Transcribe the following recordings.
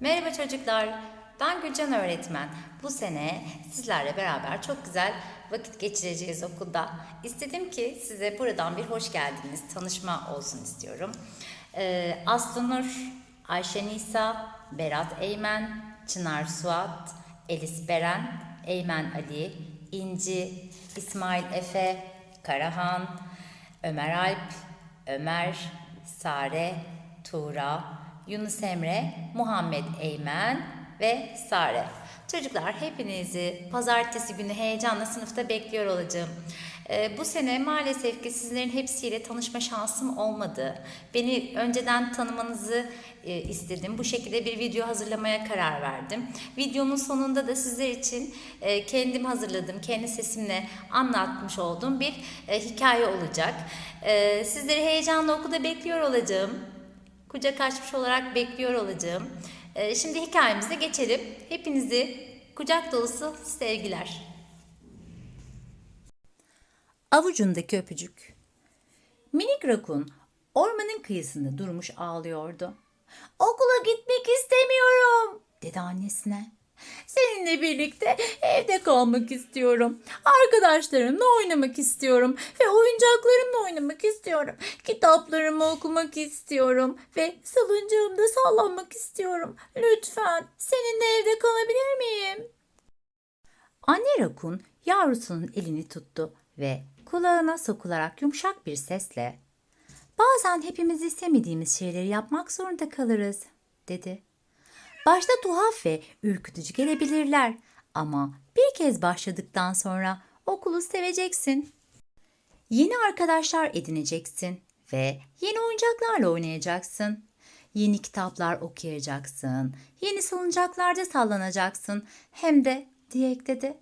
Merhaba çocuklar. Ben Gülcan öğretmen. Bu sene sizlerle beraber çok güzel vakit geçireceğiz okulda. İstedim ki size buradan bir hoş geldiniz, tanışma olsun istiyorum. Ee, Aslı Ayşe Nisa, Berat Eymen, Çınar Suat, Elis Beren, Eymen Ali, İnci, İsmail Efe, Karahan, Ömer Alp, Ömer, Sare, Tuğra, Yunus Emre, Muhammed Eymen ve Sare. Çocuklar hepinizi pazartesi günü heyecanla sınıfta bekliyor olacağım. Ee, bu sene maalesef ki sizlerin hepsiyle tanışma şansım olmadı. Beni önceden tanımanızı e, istedim. Bu şekilde bir video hazırlamaya karar verdim. Videonun sonunda da sizler için e, kendim hazırladım, kendi sesimle anlatmış olduğum bir e, hikaye olacak. E, sizleri heyecanla okulda bekliyor olacağım. Kucak açmış olarak bekliyor olacağım. E, şimdi hikayemize geçelim. Hepinizi kucak dolusu sevgiler. Avucundaki öpücük. Minik rakun ormanın kıyısında durmuş ağlıyordu. Okula gitmek istemiyorum dedi annesine. Seninle birlikte evde kalmak istiyorum. Arkadaşlarımla oynamak istiyorum ve oyuncaklarımla oynamak istiyorum. Kitaplarımı okumak istiyorum ve salıncağımda sallanmak istiyorum. Lütfen seninle evde kalabilir miyim? Anne rakun yavrusunun elini tuttu ve kulağına sokularak yumuşak bir sesle "Bazen hepimiz istemediğimiz şeyleri yapmak zorunda kalırız." dedi. Başta tuhaf ve ürkütücü gelebilirler ama bir kez başladıktan sonra okulu seveceksin. Yeni arkadaşlar edineceksin ve yeni oyuncaklarla oynayacaksın. Yeni kitaplar okuyacaksın. Yeni salıncaklarda sallanacaksın. Hem de diye ekledi.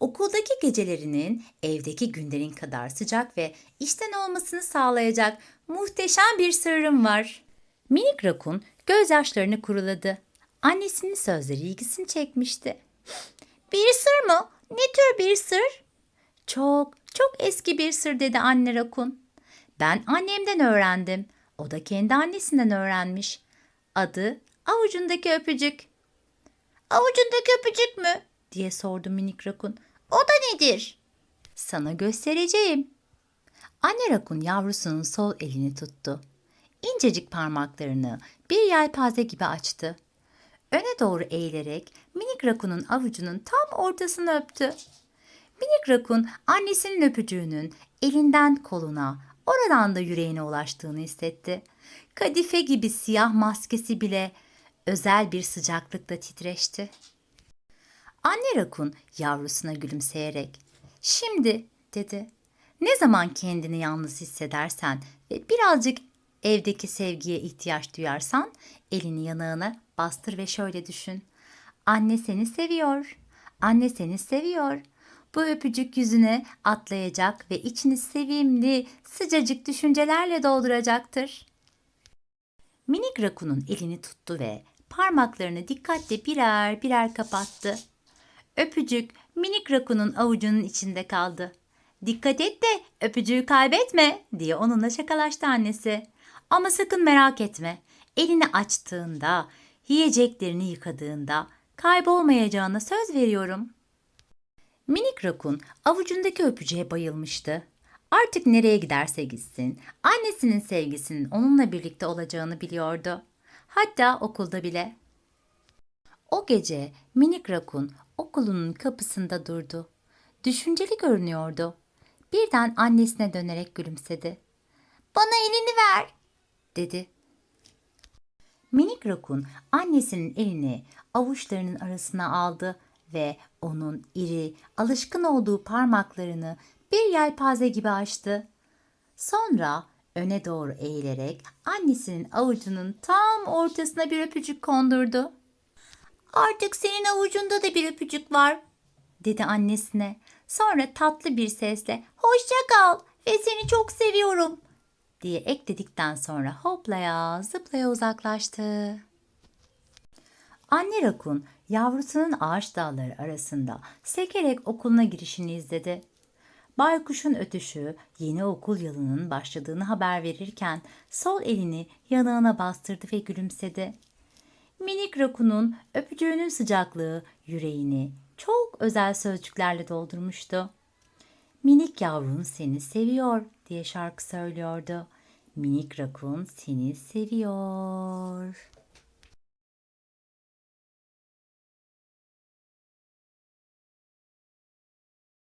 Okuldaki gecelerinin evdeki günlerin kadar sıcak ve işten olmasını sağlayacak muhteşem bir sırrım var. Minik rakun gözyaşlarını kuruladı. Annesinin sözleri ilgisini çekmişti. Bir sır mı? Ne tür bir sır? Çok, çok eski bir sır dedi anne rakun. Ben annemden öğrendim. O da kendi annesinden öğrenmiş. Adı avucundaki öpücük. Avucundaki öpücük mü? diye sordu minik rakun. O da nedir? Sana göstereceğim. Anne rakun yavrusunun sol elini tuttu. İncecik parmaklarını bir yelpaze gibi açtı. Öne doğru eğilerek minik rakunun avucunun tam ortasını öptü. Minik rakun annesinin öpücüğünün elinden koluna, oradan da yüreğine ulaştığını hissetti. Kadife gibi siyah maskesi bile özel bir sıcaklıkla titreşti. Anne rakun yavrusuna gülümseyerek "Şimdi," dedi. "Ne zaman kendini yalnız hissedersen ve birazcık evdeki sevgiye ihtiyaç duyarsan elini yanağına bastır ve şöyle düşün. Anne seni seviyor. Anne seni seviyor. Bu öpücük yüzüne atlayacak ve içini sevimli, sıcacık düşüncelerle dolduracaktır. Minik rakunun elini tuttu ve parmaklarını dikkatle birer birer kapattı. Öpücük minik rakunun avucunun içinde kaldı. Dikkat et de öpücüğü kaybetme diye onunla şakalaştı annesi. Ama sakın merak etme. Elini açtığında, yiyeceklerini yıkadığında kaybolmayacağına söz veriyorum. Minik rakun avucundaki öpücüğe bayılmıştı. Artık nereye giderse gitsin, annesinin sevgisinin onunla birlikte olacağını biliyordu. Hatta okulda bile. O gece minik rakun okulunun kapısında durdu. Düşünceli görünüyordu. Birden annesine dönerek gülümsedi. Bana elini ver, dedi. Minik rakun annesinin elini avuçlarının arasına aldı ve onun iri, alışkın olduğu parmaklarını bir yelpaze gibi açtı. Sonra öne doğru eğilerek annesinin avucunun tam ortasına bir öpücük kondurdu. Artık senin avucunda da bir öpücük var, dedi annesine. Sonra tatlı bir sesle hoşça kal ve seni çok seviyorum diye ekledikten sonra hoplaya zıplaya uzaklaştı. Anne rakun yavrusunun ağaç dalları arasında sekerek okuluna girişini izledi. Baykuşun ötüşü yeni okul yılının başladığını haber verirken sol elini yanağına bastırdı ve gülümsedi. Minik rakunun öpücüğünün sıcaklığı yüreğini çok özel sözcüklerle doldurmuştu. Minik yavrum seni seviyor diye şarkı söylüyordu. Minik rakun seni seviyor.